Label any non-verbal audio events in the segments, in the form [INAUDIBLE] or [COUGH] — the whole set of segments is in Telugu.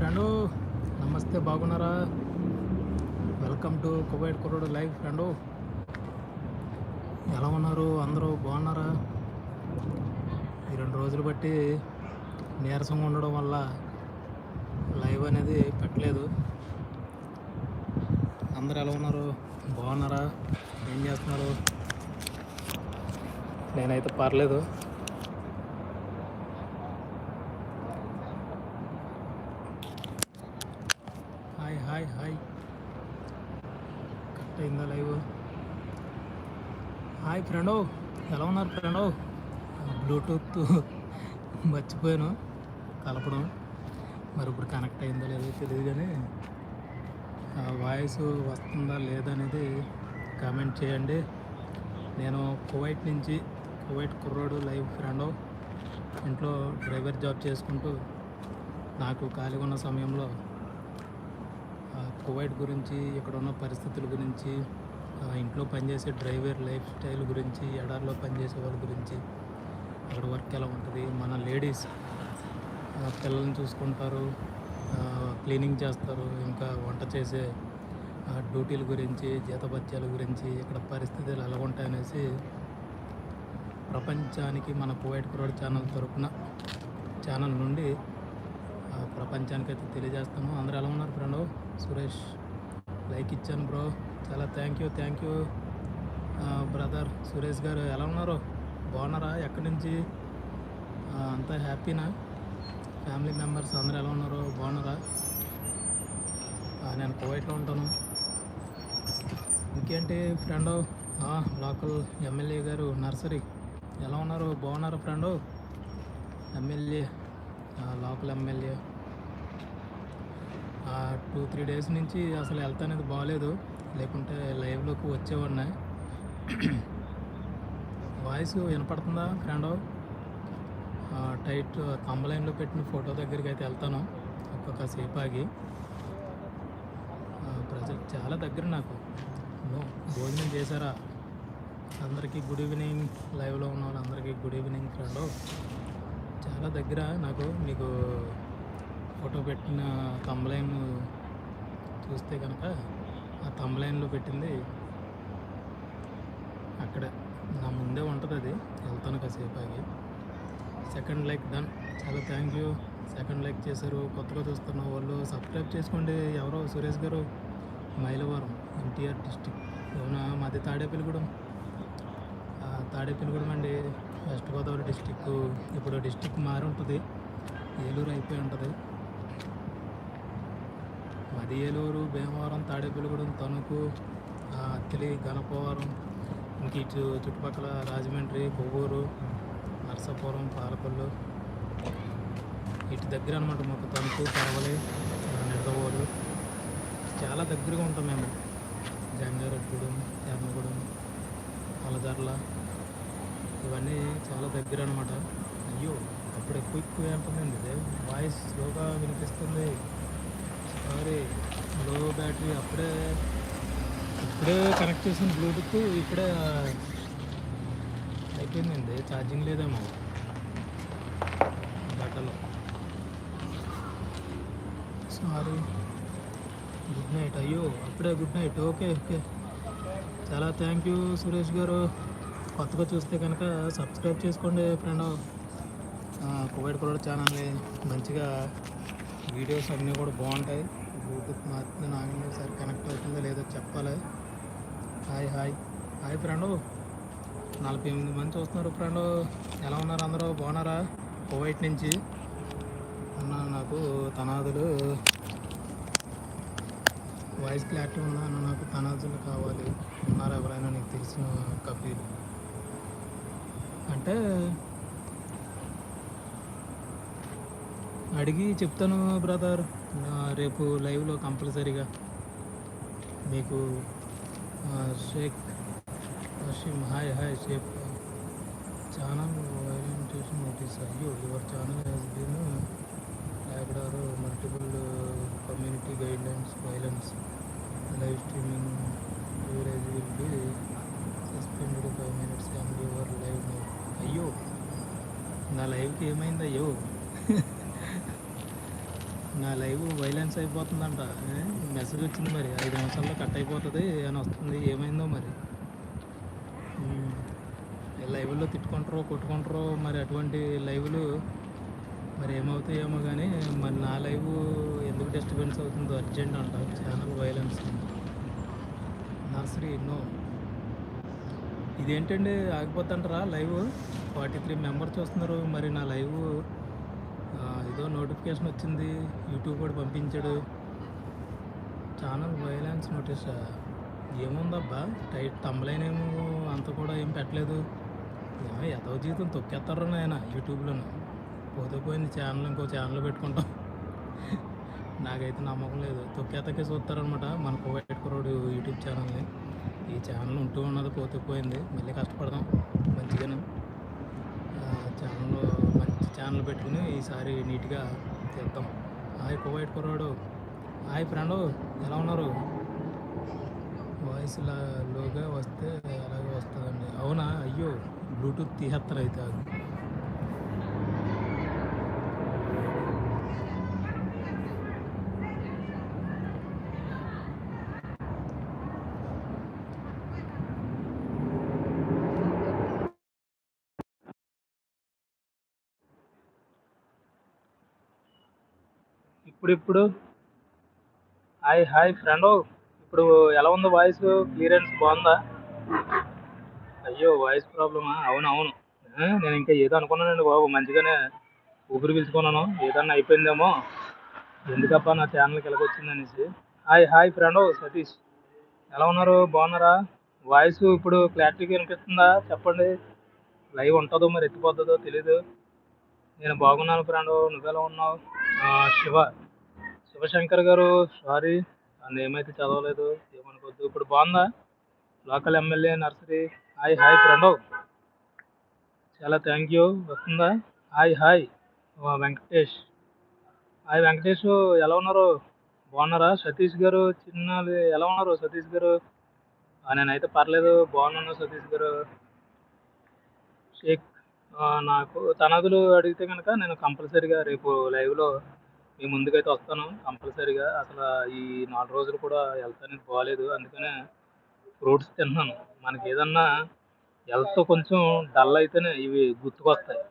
ఫ్రెండు నమస్తే బాగున్నారా? వెల్కమ్ టు కువైట్ కుర్రోడు లైవ్ ఫ్రెండు. ఎలా ఉన్నారు? అందరూ బాగున్నారా? ఈ రెండు రోజులు బట్టి నీరసంగా ఉండడం వల్ల లైవ్ అనేది పెట్టలేదు. అందరూ ఎలా ఉన్నారు? బాగున్నారా? ఏం చేస్తున్నారు? నేనైతే పర్లేదు హాయ్ హాయ్ హాయ్ కట్ అయిందా లైవ్ ఫ్రెండో ఎలా ఉన్నారు ఫ్రెండో? బ్లూటూత్ మర్చిపోయాను కలపడం. మరి ఇప్పుడు కనెక్ట్ అయిందో లేదో తెలియదు కానీ వాయిస్ వస్తుందా లేదా అనేది కామెంట్ చేయండి. నేను కువైట్ నుంచి కువైట్ కుర్రోడు లైవ్ ఫ్రెండో ఇంట్లో డ్రైవర్ జాబ్ చేసుకుంటూ నాకు ఖాళీగా ఉన్న సమయంలో ఆ, కువైట్ గురించి ఇక్కడ ఉన్న పరిస్థితుల గురించి ఇంట్లో పనిచేసే డ్రైవర్ లైఫ్ స్టైల్ గురించి ఎడార్లో పనిచేసే వాళ్ళ గురించి అక్కడ వర్క్ ఎలా ఉంటుంది మన లేడీస్ పిల్లల్ని చూసుకుంటారు క్లీనింగ్ చేస్తారు ఇంకా వంట చేసే డ్యూటీల గురించి జీతభత్యాల గురించి ఇక్కడ పరిస్థితులు ఎలా ఉంటాయనేసి ప్రపంచానికి మన కువైట్ కురోడ్ ఛానల్ తరపున ఛానల్ నుండి ప్రపంచానికి అయితే తెలియజేస్తాము అందరూ ఎలా ఉన్నారు ఫ్రెండ్? సురేష్ లైక్ ఇచ్చాను బ్రో. చాలా thank you thank you brother Suresh garu ఎలా ఉన్నారు? బాగున్నారా? ఎక్కడి నుంచి? అంతా హ్యాపీనా ఫ్యామిలీ మెంబర్స్ అందరూ ఎలా ఉన్నారు? బాగున్నారా? నేను కువైట్లో ఉంటాను. ఇంకేంటి friend local MLA garu nursery. ఎలా ఉన్నారు? బాగున్నారు ఫ్రెండు ఎమ్మెల్యే లోకల్ ఎమ్మెల్యే ఆ టూ త్రీ డేస్ నుంచి అసలు హెల్త్ అనేది బాగాలేదు లేకుంటే లైవ్లోకి వచ్చేవాడిని. వాయిస్ వినపడుతుందా ఫ్రెండ్ టైట్ కంబలైన్లో పెట్టిన ఫోటో దగ్గరికి అయితే వెళ్తాను. ఒక్కొక్క సేపు ఆగి. ప్రజలు చాలా దగ్గర నాకు. భోజనం చేశారా? అందరికీ గుడ్ ఈవినింగ్. లైవ్లో ఉన్న వాళ్ళందరికీ గుడ్ ఈవినింగ్ ఫ్రెండ్ చాలా దగ్గర నాకు. మీకు ఫోటో పెట్టిన తమ్లైన్ చూస్తే కనుక ఆ తమ్లైన్లో పెట్టింది అక్కడ. నా ముందే ఉంటుంది అది. వెళ్తాను కాసేపు ఆగి. Second like done. చాలా థ్యాంక్ యూ. సెకండ్ లైక్ చేశారు. కొత్తగా చూస్తున్న వాళ్ళు సబ్స్క్రైబ్ చేసుకోండి. ఎవరో సురేష్ గారు మైలవరం ఎన్టీఆర్ డిస్టిక్ అవునా మాది తాడేపల్లిగూడెం. ఆ, తాడేపల్లిగూడెం అండి. వెస్ట్ గోదావరి డిస్టిక్ ఇప్పుడు డిస్టిక్ మారి ఉంటుంది ఏలూరు అయిపోయి ఉంటుంది. అది ఏలూరు భీమవరం తాడేపల్లిగూడెం తణుకు అత్తిలి గణపవరం ఇంక ఇటు చుట్టుపక్కల రాజమండ్రి కొవ్వూరు నరసాపురం పాలకొల్లు. ఇటు దగ్గర అనమాట మాకు తణుకు పరవలి నిడదవోలు. చాలా దగ్గరగా ఉంటాం మేము. జంగారెడ్డిగూడెం ఎర్మగూడెం అలజర్ల. ఇవన్నీ చాలా దగ్గర అనమాట అయ్యో అప్పుడు ఎక్కువ ఎక్కువ ఉంటుందండి వాయిస్ స్లోగా వినిపిస్తుంది. సారీ లో బ్యాటరీ అప్పుడే ఇప్పుడే కనెక్ట్ చేసిన బ్లూటూత్ ఇప్పుడే అయిపోయిందండి. ఛార్జింగ్ లేదేమో. బట్టలో. సారీ. Good night. అయ్యో అప్పుడే గుడ్ నైట్. Okay okay. చాలా థ్యాంక్ యూ సురేష్ గారు. కొత్తగా చూస్తే కనుక సబ్స్క్రైబ్ చేసుకోండి ఫ్రెండ్. కువైట్ కూడా ఛానల్ని మంచిగా వీడియోస్ అన్నీ కూడా బాగుంటాయి. బ్లూటూత్ మారుతుంది నాగండి సార్ కనెక్ట్ అవుతుందో లేదో చెప్పాలి? Hi hi. Hi friend. నలభై ఎనిమిది మంది చూస్తున్నారు ఫ్రెండు. ఎలా ఉన్నారు అందరూ? బాగున్నారా? కువైట్ నుంచి అన్న నాకు తనాదులు. వాయిస్ క్లారిటీ ఉన్నా అన్న నాకు తనాదులు కావాలి. ఉన్నారు ఎవరైనా? నీకు తెలిసిన కపీలు. అంటే అడిగి చెప్తాను బ్రదర్ రేపు లైవ్లో కంపల్సరీగా మీకు Sheikh Hashim hi hi Sheikh. Channel orientation notice అయ్యో your channel has been tagged or multiple community guidelines violence live streaming usage will be suspended five minutes and your live అయ్యో నా లైవ్కి ఏమైంది? అయ్యో. నా లైవ్ వైలెన్స్ అయిపోతుందంట. ఏ? మెసేజ్ వచ్చింది మరి. ఐదు నిమిషాల్లో కట్ అయిపోతుంది అని వస్తుంది. ఏమైందో మరి? లైవ్లో తిట్టుకుంటారో కొట్టుకుంటారో మరి అటువంటి లైవ్లు మరి ఏమవుతాయేమో కానీ మరి నా లైవ్ ఎందుకు డిస్టర్బెన్స్ అవుతుందో అర్జెంట్ అంట ఛానల్ వైలెన్స్ నర్సరీ నో. ఇదేంటండి? ఆగిపోతుంటారా లైవ్? ఫార్టీ త్రీ మెంబర్స్ వస్తున్నారు. మరి నా లైవ్ ఏదో నోటిఫికేషన్ వచ్చింది. యూట్యూబ్ కూడా పంపించాడు. ఛానల్ వైలెన్స్ నోటీస్ ఏముందబ్బా? టైట్ తమ్మలైన ఏమో అంత కూడా ఏం పెట్టలేదు. ఏమో ఎదవ జీవితం తొక్కేస్తారు నాయన యూట్యూబ్లోను. పోతే పోయింది ఛానల్ ఇంకో ఛానల్ పెట్టుకుంటాం. నాకైతే నమ్మకం లేదు. తొక్కేతకే చూస్తారనమాట మన కోవైట్ కురోడు యూట్యూబ్ ఛానల్ని ఈ ఛానల్ ఉంటూ ఉన్నది పోతే పోయింది. మళ్ళీ కష్టపడదాం. మంచిగానే. ప్లాన్లు పెట్టుకుని ఈసారి నీట్గా చేద్దాం హాయ్ కోవైట్ కుర్రాడు. హాయ్ ఫ్రెండ్ ఎలా ఉన్నారు? వాయిస్ లోగా వస్తే అలాగే వస్తుందండి. అవునా? అయ్యో బ్లూటూత్ తీసేస్తారు అయితే ఇప్పుడిప్పుడు? ఇప్పుడు హాయ్ హాయ్ ఫ్రెండ్. ఇప్పుడు ఎలా ఉంది వాయిస్? క్లియరెన్స్ బాగుందా? అయ్యో వాయిస్ ప్రాబ్లమా? అవును అవును నేను ఇంకా ఏదో అనుకున్నానండి బాబు. మంచిగానే ఊపిరి పీల్చుకున్నాను. ఏదన్నా అయిపోయిందేమో. ఎందుకప్ప నా ఛానల్కి ఎలాగొచ్చింది అనేసి హాయ్ హాయ్ ఫ్రెండ్. సతీష్. ఎలా ఉన్నారు? బాగున్నారా? వాయిస్ ఇప్పుడు క్లారిటీగా వినిపిస్తుందా చెప్పండి. లైవ్ ఉంటుందో మరి ఎత్తిపోతుందో తెలీదు. నేను బాగున్నాను ఫ్రెండ్. నువ్వెలా ఉన్నావు? శివ. శివశంకర్ గారు సారీ. ఏమైతే చదవలేదు ఏమనుకోవద్దు. ఇప్పుడు బాగుందా? Local MLA nursery. Hi hi friend చాలా థ్యాంక్ యూ. వస్తుందా? Hi hi. Venkatesh. Hi Venkatesh. ఎలా ఉన్నారు? బాగున్నారా? సతీష్ గారు చిన్న ఎలా ఉన్నారు సతీష్ గారు? నేనైతే పర్లేదు. బాగున్నాను సతీష్ గారు. షేక్. నాకు తనదులు అడిగితే కనుక నేను కంపల్సరీగా రేపు లైవ్లో మీ ముందుకైతే వస్తాను కంపల్సరీగా. అసలు ఈ నాలుగు రోజులు కూడా హెల్త్ అనేది బాగాలేదు అందుకనే ఫ్రూట్స్ తిన్నాను. మనకి ఏదన్నా హెల్త్ కొంచెం డల్ అయితేనే ఇవి గుర్తుకొస్తాయి.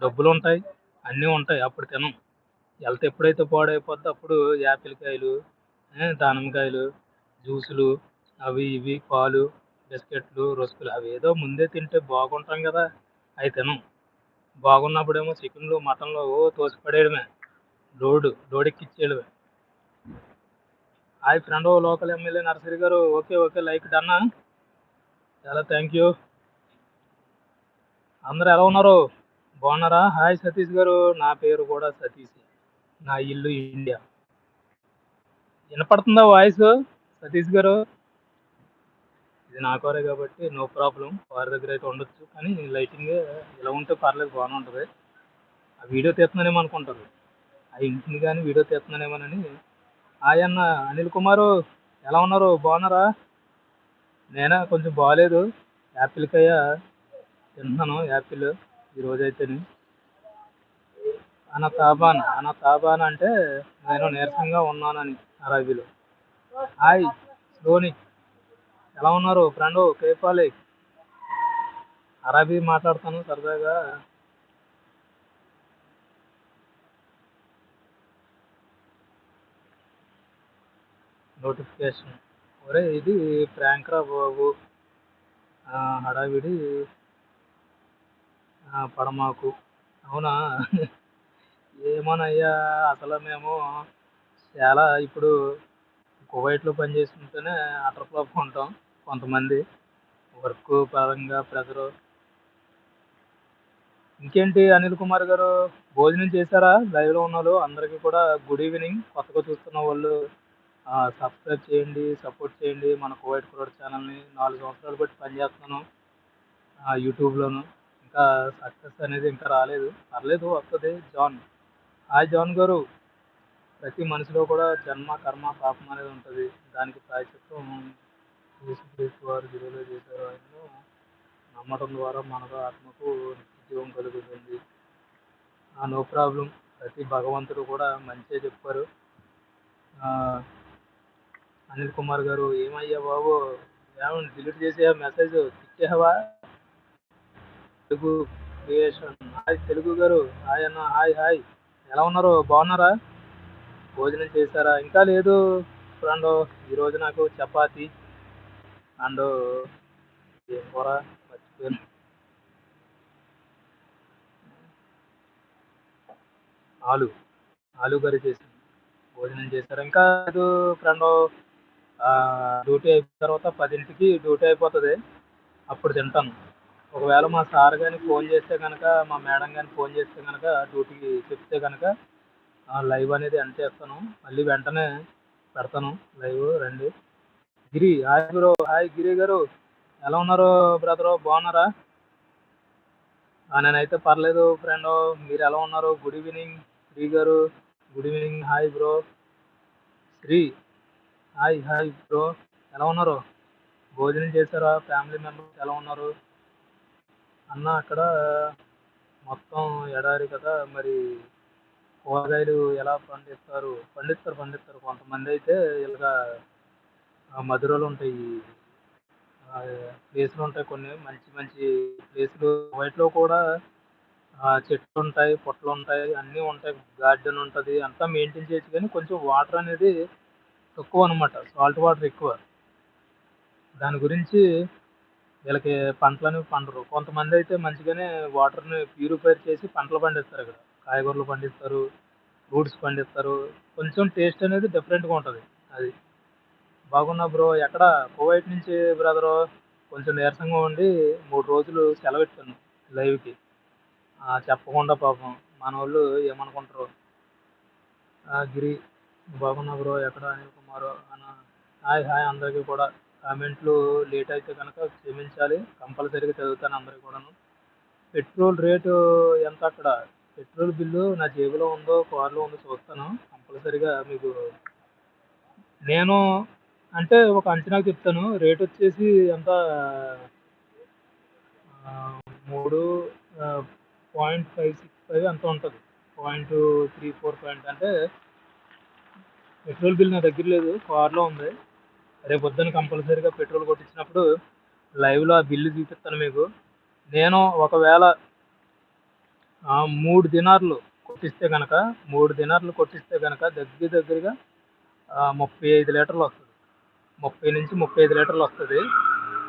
డబ్బులు ఉంటాయి అన్నీ ఉంటాయి. అప్పుడు తినం. హెల్త్ ఎప్పుడైతే పాడైపోద్దో అప్పుడు యాపిల్ కాయలు దానిమ్మకాయలు జ్యూసులు అవి ఇవి పాలు బిస్కెట్లు రొసుకులు అవి ఏదో ముందే తింటే బాగుంటాం కదా. అవి తినం. బాగున్నప్పుడేమో చికెన్లు మటన్లు ఓ తోసిపడేయడమే. Load లోడెక్కిచ్చేయడమే hi friend local MLA nursery garu. Okay okay like డన్నా చాలా థ్యాంక్ యూ. అందరూ ఎలా ఉన్నారు? బాగున్నారా? హాయ్ సతీష్ గారు. నా పేరు కూడా సతీష్. నా ఇల్లు ఇండియా. వినపడుతుందా వాయిస్ సతీష్ గారు? ఇది నా కోరే కాబట్టి నో ప్రాబ్లం. వారి దగ్గర అయితే ఉండొచ్చు. కానీ లైటింగ్ ఇలా ఉంటే పర్లేదు బాగానే ఉంటుంది. ఆ వీడియో తీస్తున్నానేమో అనుకుంటారు. ఆ ఇంటిని కానీ వీడియో తీస్తున్నానేమోనని. ఆయన్న అనిల్ కుమారు ఎలా ఉన్నారు? బాగున్నారా? నేనా కొంచెం బాగాలేదు యాపిల్ కాయ తింటున్నాను యాపిల్ ఈ రోజైతేని అన్న తాబాన్ అన్న తాబాన్ అంటే నేను నీరసంగా ఉన్నానని అరబీలో. హాయ్ ధోని ఎలా ఉన్నారు? ఫ్రెండ్ కేపాలి అరబీ మాట్లాడతాను సరదాగా. నోటిఫికేషన్ ఒరే ఇది ప్రాంక్ రా బాబు హడావిడి. పడమాకు. అవునా? ఏమోనయ్యా అసలు మేము చాలా ఇప్పుడు కువైట్లో పనిచేస్తుంటేనే అటర్ ఫ్లాప్ ఉంటాం కొంతమంది. వర్క్ పరంగా ప్రెజరు. ఇంకేంటి అనిల్ కుమార్ గారు? భోజనం చేశారా? లైవ్లో ఉన్న వాళ్ళు అందరికీ కూడా గుడ్ ఈవినింగ్. కొత్తగా చూస్తున్న వాళ్ళు సబ్స్క్రైబ్ చేయండి సపోర్ట్ చేయండి. మన కోవైట్ కురోడ్ ఛానల్ని నాలుగు సంవత్సరాలు బట్టి పనిచేస్తున్నాను. యూట్యూబ్లోను ఇంకా సక్సెస్ అనేది ఇంకా రాలేదు. పర్లేదు వస్తుంది. జాన్ హాయ్ జాన్ గారు. ప్రతి మనిషిలో కూడా జన్మ కర్మ పాపం అనేది ఉంటుంది. దానికి ప్రాయచిత్వం యేసుక్రీస్తు వారు గిరిలో చేశారు ఆయనను. నమ్మటం ద్వారా మనకు ఆత్మకు జీవం కలుగుతుంది. నో ప్రాబ్లం ప్రతి భగవంతుడు కూడా మంచిగా చెప్పారు. అనిల్ కుమార్ గారు ఏమయ్యా బాబు ఏమన్నా డిలీట్ చేసే message? తిట్టేవా Telugu creation. Hi Telugu garu hi అన్న హాయ్ హాయ్. ఎలా ఉన్నారు? బాగున్నారా? భోజనం చేశారా? ఇంకా లేదు. ఫ్రెండ్ ఈరోజు నాకు చపాతి అండ్ ఏం కూర? మర్చిపోయాను ఆలు ఆలు కర్రీ చేశాను. భోజనం చేశారు? ఇంకా లేదు. ఫ్రెండ్ డ్యూటీ అయిపోయిన తర్వాత పదింటికి డ్యూటీ అయిపోతుంది. అప్పుడు తింటాను. ఒకవేళ మా సార్ కానీ ఫోన్ చేస్తే కనుక మా మేడం కానీ ఫోన్ చేస్తే కనుక డ్యూటీకి చెప్తే కనుక లైవ్ అనేది ఎండ్ చేస్తాను. మళ్ళీ వెంటనే పెడతాను. లైవ్ రండి. Giri hi bro hi Giri garu. ఎలా ఉన్నారు బ్రదరు? బాగున్నారా? నేనైతే పర్లేదు ఫ్రెండ్. మీరు ఎలా ఉన్నారు? Good evening Sri garu. Good evening hi bro. Sri hi hi bro. ఎలా ఉన్నారు? భోజనం చేశారా? ఫ్యామిలీ మెంబర్స్ ఎలా ఉన్నారు? అన్న అక్కడ మొత్తం ఎడారి కదా. మరి కూరగాయలు ఎలా పండిస్తారు? పండిస్తారు పండిస్తారు. కొంతమంది అయితే ఇలాగా మధురలు ఉంటాయి. ప్లేసులు ఉంటాయి కొన్ని. మంచి మంచి ప్లేసులు. వైట్లో కూడా చెట్లు ఉంటాయి పొట్లు ఉంటాయి అన్నీ ఉంటాయి. గార్డెన్ ఉంటుంది. అంతా మెయింటైన్ చేయొచ్చు కానీ కొంచెం వాటర్ అనేది తక్కువ అనమాట సాల్ట్ వాటర్ ఎక్కువ. దాని గురించి వీళ్ళకి పంటలు అనేవి పండరు. కొంతమంది అయితే మంచిగానే వాటర్ని ప్యూరిఫైర్ చేసి పంటలు పండిస్తారు ఇక్కడ. కాయగూరలు పండిస్తారు ఫ్రూట్స్ పండిస్తారు. కొంచెం టేస్ట్ అనేది డిఫరెంట్గా ఉంటుంది అది. బాగున్నా బ్రో ఎక్కడ కువైట్ నుంచి బ్రదరు కొంచెం నీరసంగా ఉండి మూడు రోజులు సెలవు పెట్టాను లైవ్కి. చెప్పకుండా పాపం. మన వాళ్ళు ఏమనుకుంటారు గిరి బాగున్నా బ్రో ఎక్కడ? అనిల్ కుమార్ అన్న. హాయ్ హాయ్ అందరికీ కూడా. కామెంట్లు లేట్ అయితే కనుక క్షమించాలి. కంపల్సరీగా చదువుతాను అందరికీ కూడాను. పెట్రోల్ రేటు ఎంత అక్కడ? పెట్రోల్ బిల్లు నా జేబులో ఉందో కార్లో ఉందో చూస్తాను. కంపల్సరీగా మీకు నేను అంటే ఒక అంచనాకు చెప్తాను. రేట్ వచ్చేసి ఎంత? మూడు పాయింట్ ఫైవ్ సిక్స్ ఫైవ్ ఎంత ఉంటుంది. పాయింట్ త్రీ ఫోర్ పాయింట్ అంటే పెట్రోల్ బిల్ నా దగ్గర లేదు కార్లో ఉంది. రేపు పొద్దున్న కంపల్సరీగా పెట్రోల్ కొట్టించినప్పుడు లైవ్లో ఆ బిల్లు చూపిస్తాను మీకు. నేను ఒకవేళ మూడు దినార్లు కొట్టిస్తే కనుక మూడు దినార్లు కొట్టిస్తే కనుక దగ్గర దగ్గరగా ముప్పై ఐదు లీటర్లు వస్తుంది. ముప్పై నుంచి ముప్పై ఐదు లీటర్లు వస్తుంది.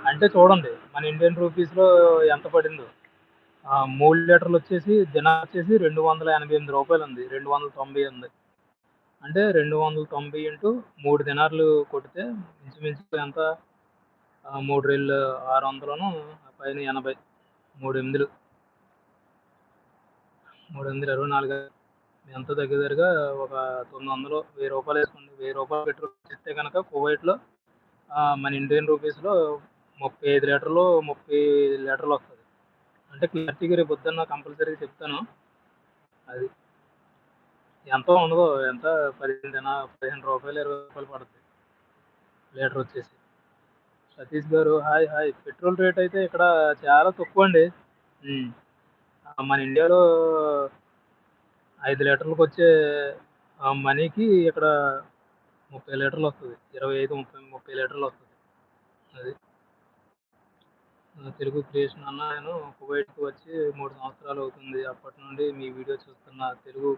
అంటే చూడండి మన ఇండియన్ రూపీస్లో ఎంత పడిందో. మూడు లీటర్లు వచ్చేసి దినార్ వచ్చేసి రెండు వందల ఎనభై ఎనిమిది రూపాయలు ఉంది. రెండు వందల తొంభై ఉంది అంటే రెండు వందల తొంభై ఇంటూ మూడు దినార్లు కొడితే ఇంచుమించు ఎంత? ఆ, మూడు రేళ్ళు ఆరు వందలను పైన ఎనభై మూడు ఎనిమిదిలు. మూడు ఎనిమిది ఇరవై నాలుగు ఎంత దగ్గర దగ్గరగా ఒక తొమ్మిది వందలు వెయ్యి రూపాయలు వేసుకోండి. వెయ్యి రూపాయలు పెట్రోల్ ఇస్తే కనుక కువైట్లో ఆ, మన ఇండియన్ రూపీస్లో ముప్పై ఐదు లీటర్లు ముప్పై లీటర్లు వస్తుంది. అంటే క్లారిటీగా రేపు పొద్దున్న కంపల్సరీగా చెప్తాను. అది. ఎంతో ఉండదు ఎంత? పదిహేను దిన పదిహేను రూపాయలు ఇరవై రూపాయలు పడుతుంది లీటర్ వచ్చేసి. సతీష్ గారు హాయ్ హాయ్. పెట్రోల్ రేట్ అయితే ఇక్కడ చాలా తక్కువ అండి. మన ఇండియాలో ఐదు లీటర్లకు వచ్చే ఆ మనీకి ఇక్కడ ముప్పై లీటర్లు వస్తుంది. ఇరవై ఐదు ముప్పై ముప్పై లీటర్లు వస్తుంది. అది. తెలుగు క్రియేషన్ అన్న నేను కువైట్కి వచ్చి మూడు సంవత్సరాలు అవుతుంది. అప్పటి నుండి మీ వీడియో చూస్తున్నా తెలుగు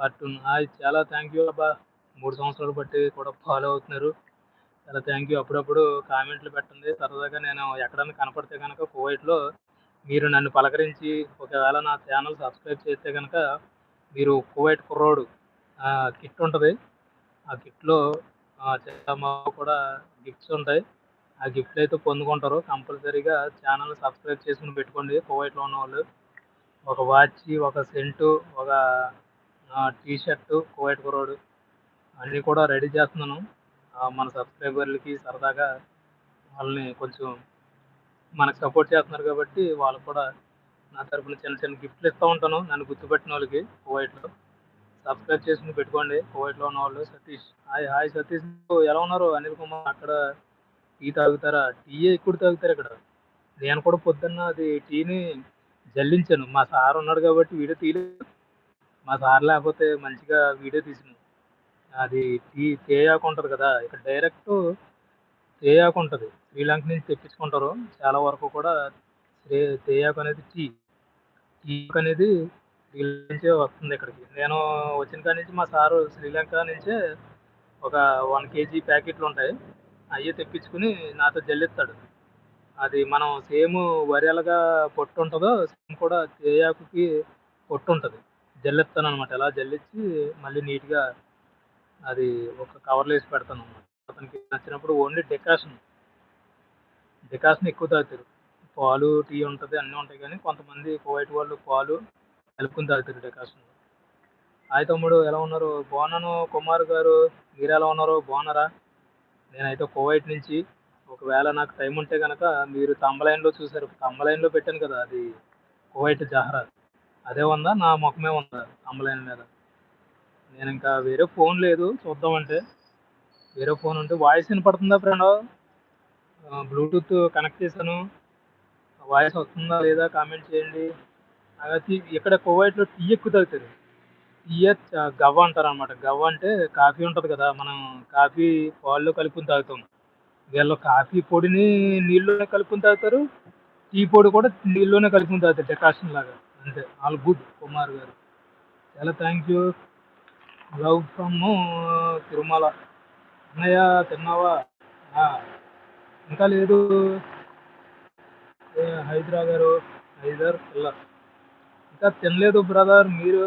కార్టూన్. హాయ్ చాలా థ్యాంక్ యూ అబ్బా. మూడు సంవత్సరాలు బట్టి కూడా ఫాలో అవుతున్నారు. చాలా థ్యాంక్ యూ అప్పుడప్పుడు కామెంట్లు పెట్టండి. సరదాగా నేను ఎక్కడైనా కనపడితే కనుక కువైట్లో మీరు నన్ను పలకరించి ఒకవేళ నా ఛానల్ సబ్స్క్రైబ్ చేస్తే కనుక మీరు కువైట్ కుర్రోడు కిట్ ఉంటుంది. ఆ కిట్లో చాలా కూడా గిఫ్ట్స్ ఉంటాయి. ఆ గిఫ్ట్లు అయితే పొందుకుంటారు. కంపల్సరీగా ఛానల్ సబ్స్క్రైబ్ చేసుకుని పెట్టుకోండి కువైట్లో ఉన్న వాళ్ళు ఒక వాచ్ ఒక సెంటు ఒక టీ షర్టు కువైట్ కురోడు అన్నీ కూడా రెడీ చేస్తున్నాను. మన సబ్స్క్రైబర్లకి సరదాగా వాళ్ళని కొంచెం మనకు సపోర్ట్ చేస్తున్నారు కాబట్టి వాళ్ళు కూడా నా తరపున చిన్న చిన్న గిఫ్ట్లు ఇస్తూ ఉంటాను. నన్ను గుర్తుపెట్టిన వాళ్ళకి కువైట్లో. సబ్స్క్రైబ్ చేసుకుని పెట్టుకోండి. కువైట్లో ఉన్న వాళ్ళు సతీష్. Hi hi Satish. ఎలా ఉన్నారు? అనిల్ కుమార్ అక్కడ టీ తాగుతారా? టీ ఎక్కువ తాగుతారు ఇక్కడ? నేను కూడా పొద్దున్న అది టీని జల్లించాను. మా సార్ ఉన్నాడు కాబట్టి వీడియో తీయలేదు. మా సార్ లేకపోతే మంచిగా వీడియో తీసిన. అది టీ తేయాకు ఉంటుంది కదా ఇక్కడ డైరెక్ట్ తేయాకు ఉంటుంది. శ్రీలంక నుంచి తెప్పించుకుంటారు. చాలా వరకు కూడా తేయాకు అనేది టీ టీ అనేది శ్రీలంక నుంచే వస్తుంది ఇక్కడికి. నేను వచ్చిన కాడి నుంచి మా సారు శ్రీలంక నుంచే ఒక వన్ కేజీ ప్యాకెట్లు ఉంటాయి. అవి తెప్పించుకుని నాతో జల్లిస్తాడు. అది మనం సేమ్ వరి పొట్టు ఉంటుందో సేమ్ కూడా తేయాకుకి పొట్టు ఉంటుంది. జల్లిస్తాను అనమాట ఎలా జల్లించి మళ్ళీ నీట్గా అది ఒక కవర్లో వేసి పెడతాను అనమాట అతనికి నచ్చినప్పుడు ఓన్లీ డెకాషన్ డెకాషన్ ఎక్కువ తాగుతారు. పాలు టీ ఉంటుంది అన్నీ ఉంటాయి కానీ కొంతమంది కువైట్ వాళ్ళు పాలు కలుపుకుని తాగుతారు డెకాషన్ హాయ్ తమ్ముడు ఎలా ఉన్నారు? బాగున్నాను. కుమార్ గారు మీరు ఎలా ఉన్నారు బాగున్నారా? నేనైతే కువైట్ నుంచి ఒకవేళ నాకు టైం ఉంటే కనుక మీరు తమ్మలైన్లో చూసారు తమ్మలైన్లో పెట్టాను కదా అది కువైట్ జహరా. అదే ఉందా నా ముఖమే ఉందా తమ్మలైన్ మీద. నేను ఇంకా వేరే ఫోన్ లేదు చూద్దామంటే. వేరే ఫోన్ ఉంటే వాయిస్ వినపడుతుందా ఫ్రెండ్? బ్లూటూత్ కనెక్ట్ చేశాను. వాయిస్ వస్తుందా లేదా కామెంట్ చేయండి. అది ఇక్కడ కువైట్లో టీ ఎక్కువ తాగుతారు టీ గవ్వ అంటారు అనమాట గవ్వ అంటే కాఫీ ఉంటుంది కదా మనం కాఫీ పాల్లో కలుపుకుని తాగుతాం. వీళ్ళు కాఫీ పొడిని నీళ్ళలోనే కలుపుకుని తాగుతారు టీ పొడి కూడా నీళ్ళలోనే కలుపుకుని తాగుతారు డెకాషన్ లాగా. అంతే ఆల్ గుడ్ కుమార్ గారు. చాలా thank you love from Tirumala. అన్నయ్య తిన్నావా? ఇంకా లేదు. హైదరా గారు హైదర్ పిల్ల ఇంకా తినలేదు బ్రదర్ మీరు.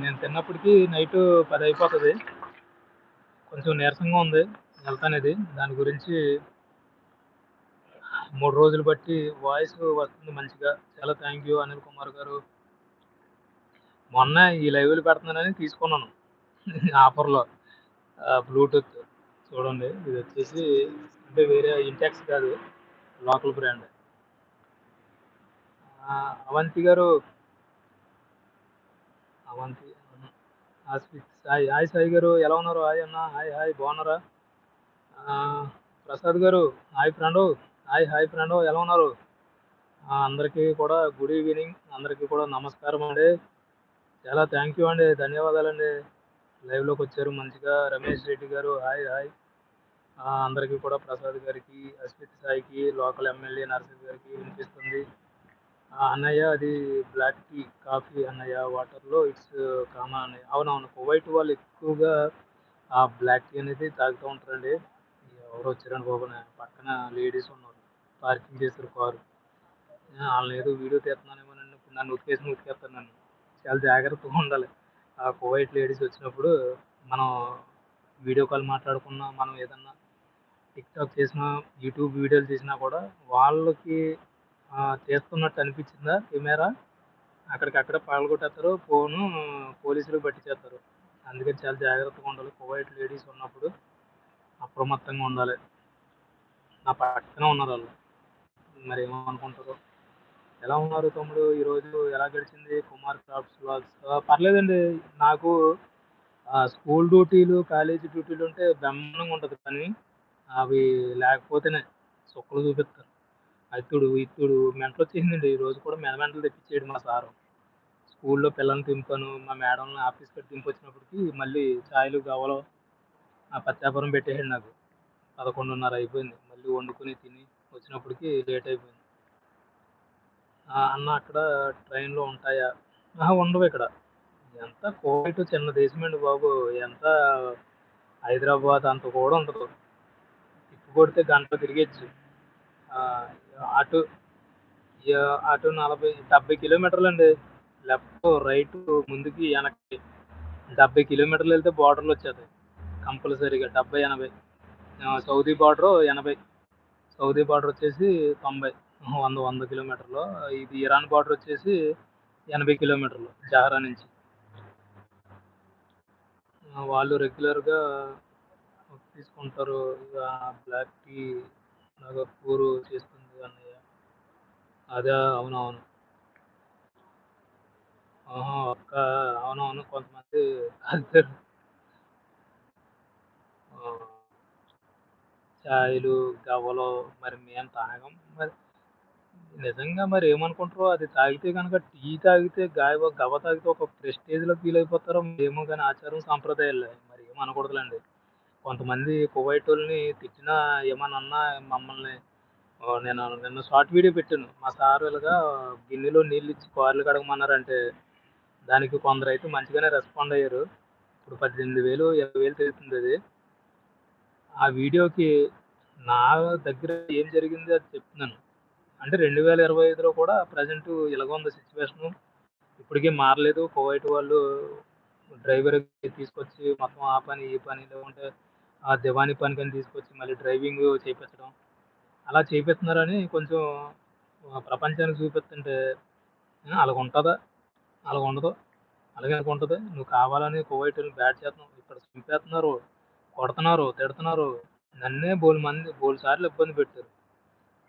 నేను తిన్నప్పటికీ నైట్ పది అయిపోతుంది. కొంచెం నీరసంగా ఉంది వెళ్తానేది దాని గురించి మూడు రోజులు బట్టి వాయిస్ వస్తుంది మంచిగా. చాలా థ్యాంక్ యూ అనిల్ కుమార్ గారు. మొన్న ఈ లైవ్లు పెడుతున్నానని తీసుకున్నాను. [LAUGHS] ఆఫర్లో. బ్లూటూత్ చూడండి. ఇది వచ్చేసి అంటే వేరే ఇంటెక్స్ కాదు లోకల్ బ్రాండ్ అవంతి గారు. అవంతి ఆస్పిక్ సాయి హాయ్ సాయి గారు. ఎలా ఉన్నారు? హాయ్ అన్న. Hi hi. బాగున్నారా? Prasad garu. Hi friend. Hi hi friend ఎలా ఉన్నారు? అందరికీ కూడా గుడ్ ఈవినింగ్ అందరికీ కూడా నమస్కారం అండి. చాలా థ్యాంక్ యూ అండి ధన్యవాదాలండి. లైవ్లోకి వచ్చారు మంచిగా రమేష్ రెడ్డి గారు హాయ్ హాయ్. అందరికీ కూడా ప్రసాద్ గారికి అస్మిత్ సాయికి లోకల్ ఎమ్మెల్యే నరసింహ్ గారికి వినిపిస్తుంది. అన్నయ్య అది బ్లాక్ టీ కాఫీ అన్నయ్య వాటర్లో ఇట్స్ కామన్ అన్నయ్య అవునవును కువైట్ వాళ్ళు ఎక్కువగా ఆ బ్లాక్ టీ అనేది తాగుతూ ఉంటారండి. ఎవరో వచ్చారండి పోకుండా పక్కన లేడీస్ ఉన్నారు. పార్కింగ్ చేశారు కారు. వాళ్ళని ఏదో వీడియో తీస్తున్నానేమో నన్ను ఇప్పుడు నన్ను ఉతికేసి ఉతికేస్తాను నన్ను. చాలా జాగ్రత్తగా ఉండాలి. ఆ కువైట్ లేడీస్ వచ్చినప్పుడు మనం వీడియో కాల్ మాట్లాడుకున్నా మనం ఏదన్నా టిక్టాక్ చేసినా యూట్యూబ్ వీడియోలు చేసినా కూడా వాళ్ళకి చేస్తున్నట్టు అనిపించిందా కెమెరా? అక్కడికక్కడ పగలగొట్టేస్తారు ఫోను పోలీసులు పట్టించేస్తారు. అందుకని చాలా జాగ్రత్తగా ఉండాలి. కువైట్ లేడీస్ ఉన్నప్పుడు అప్రమత్తంగా ఉండాలి. నా పక్కన ఉన్నారు వాళ్ళు. మరి ఏమనుకుంటారు ఎలా ఉన్నారు తమ్ముడు? ఈరోజు ఎలా గడిచింది? కుమార్ క్రాఫ్ట్స్ బ్లాగ్స్ పర్లేదండి నాకు ఆ, స్కూల్ డ్యూటీలు కాలేజీ డ్యూటీలు ఉంటే బ్రహ్మాండంగా ఉంటుంది కానీ అవి లేకపోతేనే సుక్కలు చూపిస్తాను అత్తుడు ఇత్తుడు మెంటలు వచ్చేసిందండి. ఈరోజు కూడా మెడ మెంటలు మా సారు. స్కూల్లో పిల్లల్ని దింపాను మా మేడంని ఆఫీస్ కట్టి దింపొచ్చినప్పటికి మళ్ళీ ఛాయలు గవ్వలు ఆ పచ్చాపురం పెట్టేసాడు నాకు. పదకొండున్నర అయిపోయింది. మళ్ళీ వండుకొని తిని వచ్చినప్పటికి లేట్ అయిపోయింది. అన్న అక్కడ ట్రైన్లో ఉంటాయా? ఆహా, ఉండవు ఇక్కడ. ఎంత కోవిడ్ చిన్న దేశమండి బాబు. ఎంత హైదరాబాద్ అంత కూడా ఉండదు. తిప్పు కొడితే గంట తిరిగేచ్చు. అటు అటు నలభై డెబ్బై కిలోమీటర్లు అండి లెఫ్ట్ రైట్ ముందుకి వెనక్కి. డెబ్బై కిలోమీటర్లు వెళ్తే బార్డర్లు వచ్చేది కంపల్సరీగా డెబ్బై ఎనభై. సౌదీ బార్డర్ ఎనభై. సౌదీ బార్డర్ వచ్చేసి తొంభై వంద వంద కిలోమీటర్లు. ఇది ఇరాన్ బార్డర్ వచ్చేసి ఎనభై కిలోమీటర్లు జహరా నుంచి. వాళ్ళు రెగ్యులర్గా తీసుకుంటారు. ఇక బ్లాక్ టీ లాగా కూరు చేస్తుంది అన్నయ్య. అదే అవునవును. అక్క ఒక్క అవునవును కొంతమంది కాయలు గవ్వలు మరి మేము తాగం మరి నిజంగా మరి ఏమనుకుంటారో అది తాగితే కనుక టీ తాగితే గాయ గవ తాగితే ఒక ప్రెస్టేజ్‌లో ఫీల్ అయిపోతారో ఏమో కానీ ఆచారం సాంప్రదాయాలు మరి ఏమనకూడదులండి కొంతమంది కువైటోళ్ళని తిట్టినా ఏమన్నా మమ్మల్ని నేను నిన్న షార్ట్ వీడియో పెట్టాను. మా సారు ఇలాగా గిన్నెలో నీళ్ళు ఇచ్చి కార్లు కడగమన్నారంటే, దానికి కొందరు అయితే మంచిగానే రెస్పాండ్ అయ్యారు. ఇప్పుడు పద్దెనిమిది వేలు ఇరవై వేలు తెలుస్తుంది అది ఆ వీడియోకి నా దగ్గర ఏం జరిగింది అది చెప్తున్నాను. అంటే 2025లో కూడా ప్రెజెంట్ ఇలాగ ఉంది సిట్యుయేషను. ఇప్పటికీ మారలేదు. కువైట్ వాళ్ళు డ్రైవర్ తీసుకొచ్చి మొత్తం ఆ పని, ఈ పని లేకుంటే ఆ దివానీ పనికని తీసుకొచ్చి మళ్ళీ డ్రైవింగ్ చేపించడం. అలా చేపిస్తున్నారని కొంచెం ప్రపంచానికి చూపిస్తుంటే అలాగుంటుందా అలాగ ఉండదు అలాగే ఎందుకుంటది? నువ్వు కావాలని కువైటోళ్ళని బ్యాట్ చేస్తున్నావు ఇక్కడ చంపేత్తన్నారు, కొడుతున్నారు, తిడుతున్నారు. నన్నే బోలు మంది బోలు సార్లు ఇబ్బంది పెట్టారు.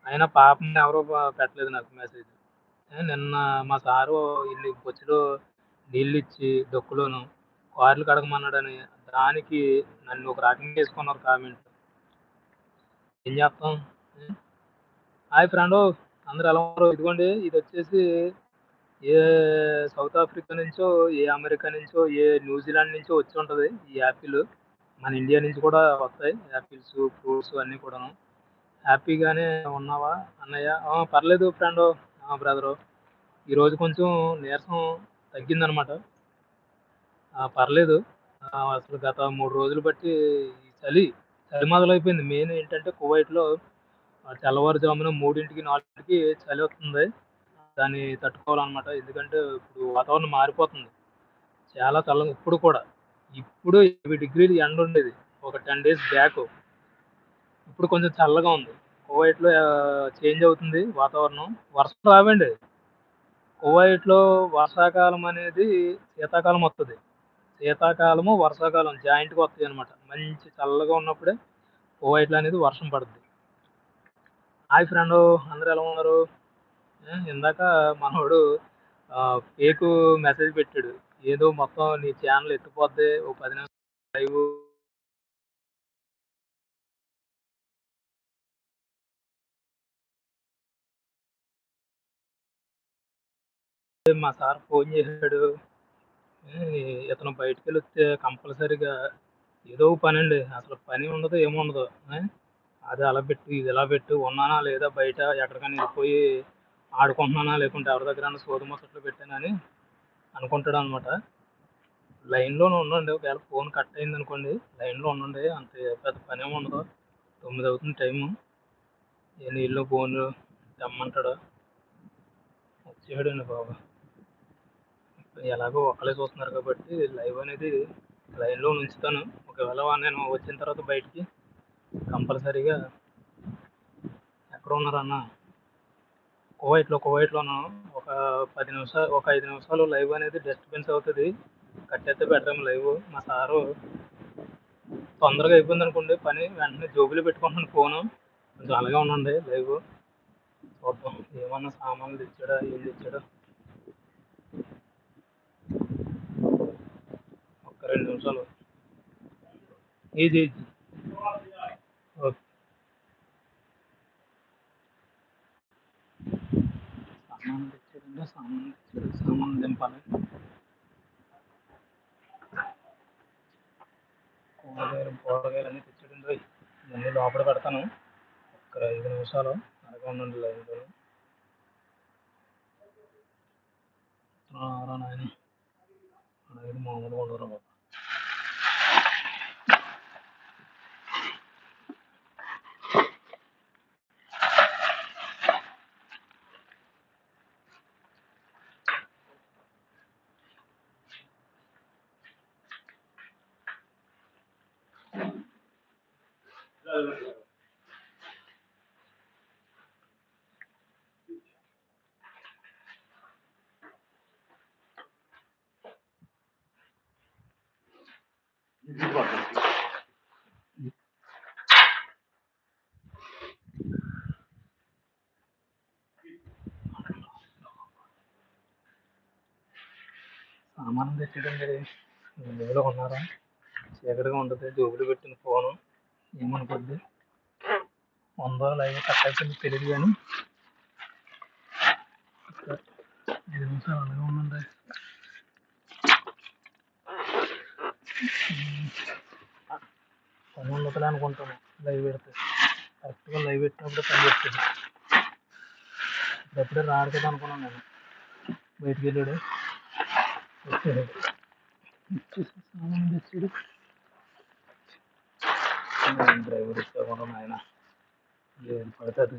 అయినా పాపం ఎవరో పెట్టలేదు నాకు మెసేజ్. నిన్న మా సారు ఇల్లు బొచ్చులో నీళ్ళు ఇచ్చి దొక్కులోను కార్లు కడగమన్నాడని దానికి నన్ను ఒక రకంగా వేసుకున్నారు కామెంట్. ఏం చేస్తాం హాయ్ ఫ్రెండ్ అందరు ఎలా ఉన్నారు? ఇదిగోండి ఇదొచ్చేసి ఏ సౌత్ ఆఫ్రికా నుంచో, ఏ అమెరికా నుంచో, ఏ న్యూజిలాండ్ నుంచో వచ్చి ఉంటుంది ఈ యాపిల్ మన ఇండియా నుంచి కూడా వస్తాయి యాపిల్స్, ఫ్రూట్స్ అన్నీ కూడాను. హ్యాపీగానే ఉన్నావా అన్నయ్య? పర్లేదు ఫ్రెండ్ ఆ! బ్రదరు. ఈరోజు కొంచెం నీరసం తగ్గిందనమాట. పర్లేదు. అసలు గత మూడు రోజులు బట్టి ఈ చలి, చలి మొదలైపోయింది. మెయిన్ ఏంటంటే కువైట్‌లో తెల్లవారుజామున మూడింటికి నాలుగింటికి చలి వస్తుంది దాన్ని తట్టుకోవాలన్నమాట ఎందుకంటే ఇప్పుడు వాతావరణం మారిపోతుంది. చాలా చల్ల ఇప్పుడు కూడా. ఇప్పుడు 20 డిగ్రీలు ఎండుండేది. ఒక 10 డేస్ బ్యాక్ ఇప్పుడు కొంచెం చల్లగా ఉంది. కువైట్‌లో చేంజ్ అవుతుంది వాతావరణం. వర్షం రావండి. కువైట్‌లో వర్షాకాలం అనేది శీతాకాలం వస్తుంది శీతాకాలము, వర్షాకాలం జాయింట్‌గా వస్తాయనమాట. మంచి చల్లగా ఉన్నప్పుడే కువైట్‌లో అనేది వర్షం పడుతుంది హాయ్ ఫ్రెండ్ అందరూ ఎలా ఉన్నారు? ఇందాక మనవాడు ఫేక్ మెసేజ్ పెట్టాడు. ఏదో మొత్తం నీ ఛానల్ ఎత్తిపోద్ది. ఓ పది నిమిషాలు మా సార్ ఫోన్ చేశాడు హ్మ్. ఇతను బయటికెళ్ళొస్తే కంపల్సరీగా ఏదో ఒక అండి అసలు పని ఉండదు, ఏముండదు. అది అలా పెట్టు, ఇది ఇలా పెట్టు, ఉన్నానా లేదా బయట ఎక్కడికైనా వెళ్ళిపోయి ఆడుకుంటున్నానా లేకుంటే ఎవరి దగ్గర సోది మొసట్లు పెట్టానని అనుకుంటాడు అనమాట లైన్‌లోనే ఉండండి. ఒకవేళ ఫోన్ కట్ అయింది అనుకోండి లైన్‌లో ఉండండి. అంత పెద్ద పని ఏమీ ఉండదు తొమ్మిది అవుతుంది టైము. ఏ నీళ్ళు, బోన్లు తెమ్మంటాడు. వచ్చేయడండి బాబు. ఎలాగో ఒక్కళ్ళే చూస్తున్నారు కాబట్టి లైవ్ అనేది లైన్‌లో ఉంచుతాను. ఒకవేళ నేను వచ్చిన తర్వాత బయటికి కంపల్సరీగా ఎక్కడున్నారన్నా? కువైట్‌లో, కువైట్‌లోను ఒక పది నిమిషాలు ఒక ఐదు నిమిషాలు లైవ్ అనేది డిస్టర్బెన్స్ అవుతుంది కట్టేస్తే పెట్టడం లైవ్ మా సారు తొందరగా అయిపోయిందనుకోండి పని వెంటనే జోబులు పెట్టుకుంటున్నాను ఫోను. కొంచెం అలాగే ఉండండి లైవ్ చూద్దాం. ఏమన్నా సామాన్లు తెచ్చాడా? ఏం తెచ్చాడా ఒక్క రెండు నిమిషాలు. Easy, easy. ఓకే. సామాన్లు తెచ్చారంటే సామాన్ తెచ్చారు సామాన్ దింపాలి. కూరగాయలు, కూరగాయలు అన్నీ తెచ్చాడండి ఇవన్నీ లోపల పెడతాను. ఒక ఐదు నిమిషాలు అలాగే ఉండండి లైన్‌లోను. రారా నాయనా! లైన్ మామూలుగా ఉండదురా సామానం సామాన్లు తెచ్చాడండి. ఉన్నారా? చీకటిగా ఉంటుంది జోబులు పెట్టిన ఫోను. ఏమనుకోద్ది. ఉందో లైవ్ కట్ తెలియదు కానీ. ఐదు నిమిషాలు అలాగే ఉందండి పని ఉండదులే అనుకుంటాను లైవ్ పెడితే. కరెక్ట్గా లైవ్ పెట్టినప్పుడు పని చేస్తుంది. ఇప్పుడప్పుడే రాడు కదా అనుకున్నాను నేను. బయటికి వెళ్ళాడు. వచ్చాడు డ్రైవర్ ఇచ్చాకుండా ఆయన ఏం పడితే అది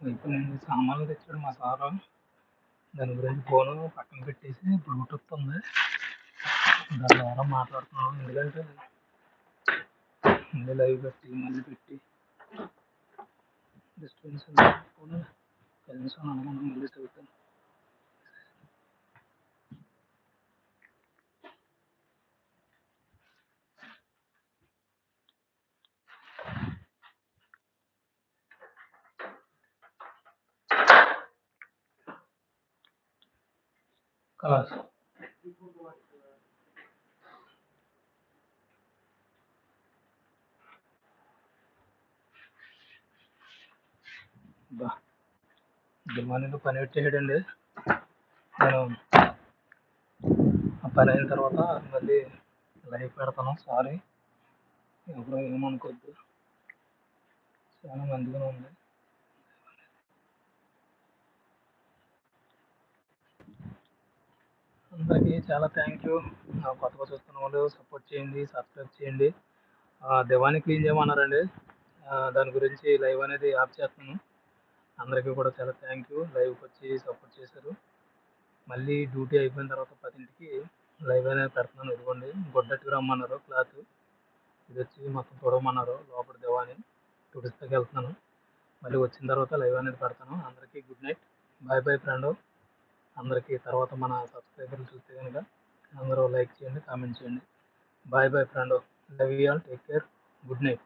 ఇప్పుడు నేను సామాన్లు తెచ్చాడు మా సారు. దాని గురించి ఫోన్ పక్కన పెట్టేసి బ్లూటూత్ ఉంది దాని ద్వారా మాట్లాడుతున్నాను ఎందుకంటే మళ్ళీ లైవ్ పెట్టి మళ్ళీ పెట్టి డిస్టెన్స్ ఫోన్ కనీసం అనుకున్నాను మళ్ళీ చదువుతాను కలాస్ బా దిమానిలో పని పెట్టేసాడండి నేను ఆ పని అయిన తర్వాత మళ్ళీ లైవ్ పెడతాను. సారీ ఎవరు ఏమనుకోవద్దు. చాలా మంచిగానే ఉంది. అందరికీ చాలా థ్యాంక్ యూ కొత్తగా చూస్తున్న వాళ్ళు సపోర్ట్ చేయండి సబ్స్క్రైబ్ చేయండి. దివాణి క్లీన్ చేయమన్నారండి. దాని గురించి లైవ్ అనేది యాప్ చేస్తాను అందరికీ కూడా చాలా థ్యాంక్ యూ లైవ్కి వచ్చి సపోర్ట్ చేశారు. మళ్ళీ డ్యూటీ అయిపోయిన తర్వాత పదింటికి లైవ్ అనేది పెడుతున్నాను ఇదిగోండి గొడ్డట్టుకు రమ్మన్నారు క్లాత్ ఇది వచ్చి మొత్తం తొడవమన్నారు లోపల దేవాని తుడిస్తాకి వెళ్తున్నాను. మళ్ళీ వచ్చిన తర్వాత లైవ్ అనేది పెడతాను. అందరికీ good night bye bye friend అందరికీ తర్వాత మన సబ్స్క్రైబర్లు చూస్తే కనుక అందరూ లైక్ చేయండి కామెంట్ చేయండి. Bye bye friend love you all take care good night